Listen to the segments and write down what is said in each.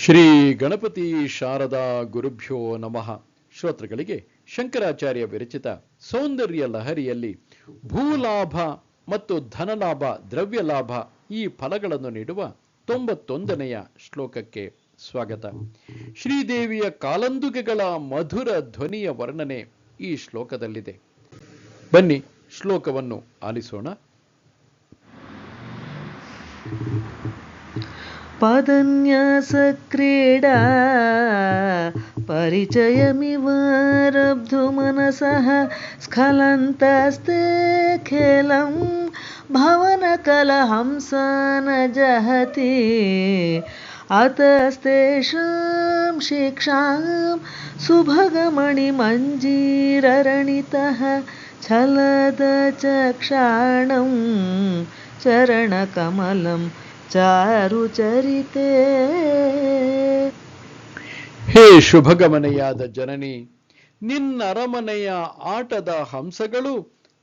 ಶ್ರೀ ಗಣಪತಿ ಶಾರದಾ ಗುರುಭ್ಯೋ ನಮಃ. ಶ್ರೋತೃಗಳಿಗೆ ಶಂಕರಾಚಾರ್ಯ ವಿರಚಿತ ಸೌಂದರ್ಯ ಲಹರಿಯಲ್ಲಿ ಭೂಲಾಭ ಮತ್ತು ಧನಲಾಭ ದ್ರವ್ಯ ಲಾಭ ಈ ಫಲಗಳನ್ನು ನೀಡುವ ತೊಂಬತ್ತೊಂದನೆಯ ಶ್ಲೋಕಕ್ಕೆ ಸ್ವಾಗತ. ಶ್ರೀದೇವಿಯ ಕಾಲಂದುಗೆಗಳ ಮಧುರ ಧ್ವನಿಯ ವರ್ಣನೆ ಈ ಶ್ಲೋಕದಲ್ಲಿದೆ. ಬನ್ನಿ ಶ್ಲೋಕವನ್ನು ಆಲಿಸೋಣ. पदन्यासक्रीडा परिचयमिवारब्धुमनसः स्खलन्तस्ते खेलं भवनकलहंसा न जहति अतस्तेषां शिक्षां सुभगमणिमञ्जीररणितः छलदचक्षाणं चरणकमलं ಚಾರುಚರಿತೆ ಹೇ ಶುಭಗಮನೆಯಾದ ಜನನಿ ನಿನ್ನರಮನೆಯ ಆಟದ ಹಂಸಗಳು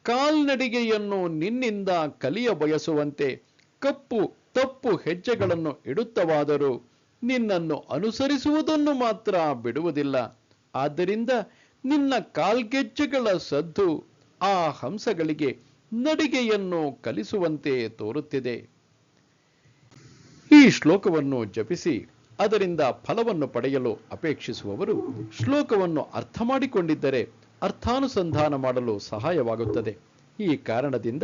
ಕಾಲ್ನಡಿಗೆಯನ್ನು ನಿನ್ನಿಂದ ಕಲಿಯ ಬಯಸುವಂತೆ ಕಪ್ಪು ತಪ್ಪು ಹೆಜ್ಜೆಗಳನ್ನು ಇಡುತ್ತವಾದರೂ ನಿನ್ನನ್ನು ಅನುಸರಿಸುವುದನ್ನು ಮಾತ್ರ ಬಿಡುವುದಿಲ್ಲ. ಆದ್ದರಿಂದ ನಿನ್ನ ಕಾಲ್ಗೆಜ್ಜೆಗಳ ಸದ್ದು ಆ ಹಂಸಗಳಿಗೆ ನಡಿಗೆಯನ್ನು ಕಲಿಸುವಂತೆ ತೋರುತ್ತಿದೆ. ಈ ಶ್ಲೋಕವನ್ನು ಜಪಿಸಿ ಅದರಿಂದ ಫಲವನ್ನು ಪಡೆಯಲು ಅಪೇಕ್ಷಿಸುವವರು ಶ್ಲೋಕವನ್ನು ಅರ್ಥ ಮಾಡಿಕೊಂಡಿದ್ದರೆ ಅರ್ಥಾನುಸಂಧಾನ ಮಾಡಲು ಸಹಾಯವಾಗುತ್ತದೆ. ಈ ಕಾರಣದಿಂದ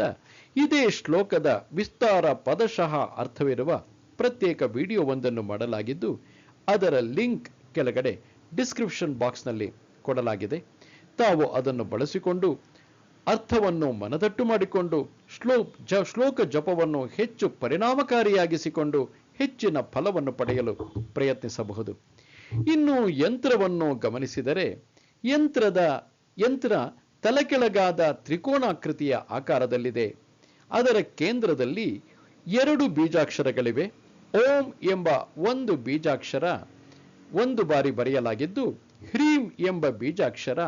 ಇದೇ ಶ್ಲೋಕದ ವಿಸ್ತಾರ ಪದಶಃ ಅರ್ಥವಿರುವ ಪ್ರತ್ಯೇಕ ವಿಡಿಯೋವೊಂದನ್ನು ಮಾಡಲಾಗಿದ್ದು, ಅದರ ಲಿಂಕ್ ಕೆಳಗಡೆ ಡಿಸ್ಕ್ರಿಪ್ಷನ್ ಬಾಕ್ಸ್ನಲ್ಲಿ ಕೊಡಲಾಗಿದೆ. ತಾವು ಅದನ್ನು ಬಳಸಿಕೊಂಡು ಅರ್ಥವನ್ನು ಮನದಟ್ಟು ಮಾಡಿಕೊಂಡು ಶ್ಲೋ ಜ, ಶ್ಲೋಕ ಜಪವನ್ನು ಹೆಚ್ಚು ಪರಿಣಾಮಕಾರಿಯಾಗಿಸಿಕೊಂಡು ಹೆಚ್ಚಿನ ಫಲವನ್ನು ಪಡೆಯಲು ಪ್ರಯತ್ನಿಸಬಹುದು. ಇನ್ನು ಯಂತ್ರವನ್ನು ಗಮನಿಸಿದರೆ ಯಂತ್ರದ, ಯಂತ್ರ ತಲೆಕೆಳಗಾದ ತ್ರಿಕೋಣಾಕೃತಿಯ ಆಕಾರದಲ್ಲಿದೆ. ಅದರ ಕೇಂದ್ರದಲ್ಲಿ ಎರಡು ಬೀಜಾಕ್ಷರಗಳಿವೆ. ಓಂ ಎಂಬ ಒಂದು ಬೀಜಾಕ್ಷರ ಒಂದು ಬಾರಿ ಬರೆಯಲಾಗಿದ್ದು, ಹ್ರೀಂ ಎಂಬ ಬೀಜಾಕ್ಷರ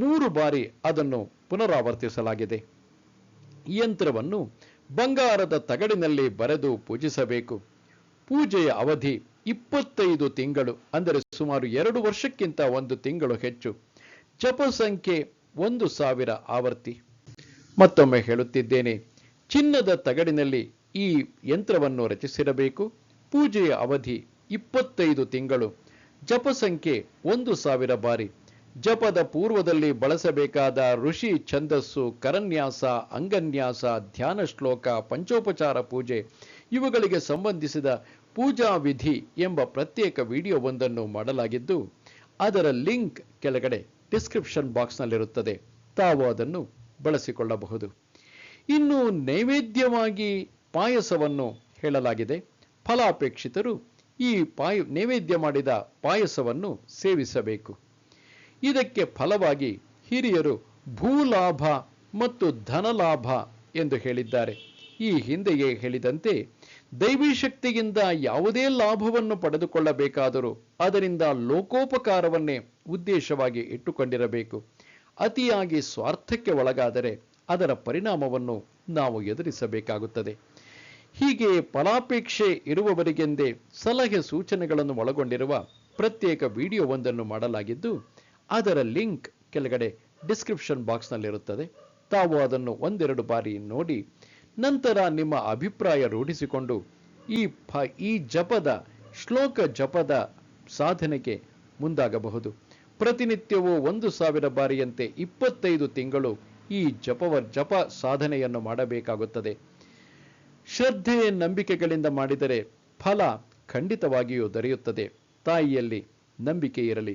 ಮೂರು ಬಾರಿ ಅದನ್ನು ಪುನರಾವರ್ತಿಸಲಾಗಿದೆ. ಯಂತ್ರವನ್ನು ಬಂಗಾರದ ತಗಡಿನಲ್ಲಿ ಬರೆದು ಪೂಜಿಸಬೇಕು. ಪೂಜೆಯ ಅವಧಿ ಇಪ್ಪತ್ತೈದು ತಿಂಗಳು, ಅಂದರೆ ಸುಮಾರು ಎರಡು ವರ್ಷಕ್ಕಿಂತ ಒಂದು ತಿಂಗಳು ಹೆಚ್ಚು. ಜಪ ಸಂಖ್ಯೆ ಒಂದು ಸಾವಿರ ಆವರ್ತಿ ಮತ್ತೊಮ್ಮೆ ಹೇಳುತ್ತಿದ್ದೇನೆ, ಚಿನ್ನದ ತಗಡಿನಲ್ಲಿ ಈ ಯಂತ್ರವನ್ನು ರಚಿಸಿರಬೇಕು. ಪೂಜೆಯ ಅವಧಿ ಇಪ್ಪತ್ತೈದು ತಿಂಗಳು, ಜಪ ಸಂಖ್ಯೆ ಒಂದು ಸಾವಿರ ಬಾರಿ. ಜಪದ ಪೂರ್ವದಲ್ಲಿ ಬಳಸಬೇಕಾದ ಋಷಿ ಛಂದಸ್ಸು, ಕರನ್ಯಾಸ, ಅಂಗನ್ಯಾಸ, ಧ್ಯಾನ ಶ್ಲೋಕ, ಪಂಚೋಪಚಾರ ಪೂಜೆ ಇವುಗಳಿಗೆ ಸಂಬಂಧಿಸಿದ ಪೂಜಾ ವಿಧಿ ಎಂಬ ಪ್ರತ್ಯೇಕ ವಿಡಿಯೋವೊಂದನ್ನು ಮಾಡಲಾಗಿದ್ದು, ಅದರ ಲಿಂಕ್ ಕೆಳಗಡೆ ಡಿಸ್ಕ್ರಿಪ್ಷನ್ ಬಾಕ್ಸ್ನಲ್ಲಿರುತ್ತದೆ. ತಾವು ಅದನ್ನು ಬಳಸಿಕೊಳ್ಳಬಹುದು. ಇನ್ನು ನೈವೇದ್ಯವಾಗಿ ಪಾಯಸವನ್ನು ಹೇಳಲಾಗಿದೆ. ಫಲಾಪೇಕ್ಷಿತರು ಈ ಪಾಯ, ನೈವೇದ್ಯ ಮಾಡಿದ ಪಾಯಸವನ್ನು ಸೇವಿಸಬೇಕು. ಇದಕ್ಕೆ ಫಲವಾಗಿ ಹಿರಿಯರು ಭೂಲಾಭ ಮತ್ತು ಧನಲಾಭ ಎಂದು ಹೇಳಿದ್ದಾರೆ. ಈ ಹಿಂದೆಯೇ ಹೇಳಿದಂತೆ ದೈವಿ ಶಕ್ತಿಯಿಂದ ಯಾವುದೇ ಲಾಭವನ್ನು ಪಡೆದುಕೊಳ್ಳಬೇಕಾದರೂ ಅದರಿಂದ ಲೋಕೋಪಕಾರವನ್ನೇ ಉದ್ದೇಶವಾಗಿ ಇಟ್ಟುಕೊಂಡಿರಬೇಕು. ಅತಿಯಾಗಿ ಸ್ವಾರ್ಥಕ್ಕೆ ಒಳಗಾದರೆ ಅದರ ಪರಿಣಾಮವನ್ನು ನಾವು ಎದುರಿಸಬೇಕಾಗುತ್ತದೆ. ಹೀಗೆ ಫಲಾಪೇಕ್ಷೆ ಇರುವವರಿಗೆಂದೇ ಸಲಹೆ ಸೂಚನೆಗಳನ್ನು ಒಳಗೊಂಡಿರುವ ಪ್ರತ್ಯೇಕ ವಿಡಿಯೋವೊಂದನ್ನು ಮಾಡಲಾಗಿದ್ದು ಅದರ ಲಿಂಕ್ ಕೆಳಗಡೆ ಡಿಸ್ಕ್ರಿಪ್ಷನ್ ಬಾಕ್ಸ್ನಲ್ಲಿರುತ್ತದೆ. ತಾವು ಅದನ್ನು ಒಂದೆರಡು ಬಾರಿ ನೋಡಿ, ನಂತರ ನಿಮ್ಮ ಅಭಿಪ್ರಾಯ ರೂಢಿಸಿಕೊಂಡು ಈ ಫ, ಈ ಜಪದ, ಶ್ಲೋಕ ಜಪದ ಸಾಧನೆಗೆ ಮುಂದಾಗಬಹುದು. ಪ್ರತಿನಿತ್ಯವೂ ಒಂದು ಸಾವಿರ ಬಾರಿಯಂತೆ ಇಪ್ಪತ್ತೈದು ತಿಂಗಳು ಈ ಜಪವ, ಜಪ ಸಾಧನೆಯನ್ನು ಮಾಡಬೇಕಾಗುತ್ತದೆ. ಶ್ರದ್ಧೆ, ನಂಬಿಕೆಗಳಿಂದ ಮಾಡಿದರೆ ಫಲ ಖಂಡಿತವಾಗಿಯೂ ದೊರೆಯುತ್ತದೆ. ತಾಯಿಯಲ್ಲಿ ನಂಬಿಕೆ ಇರಲಿ.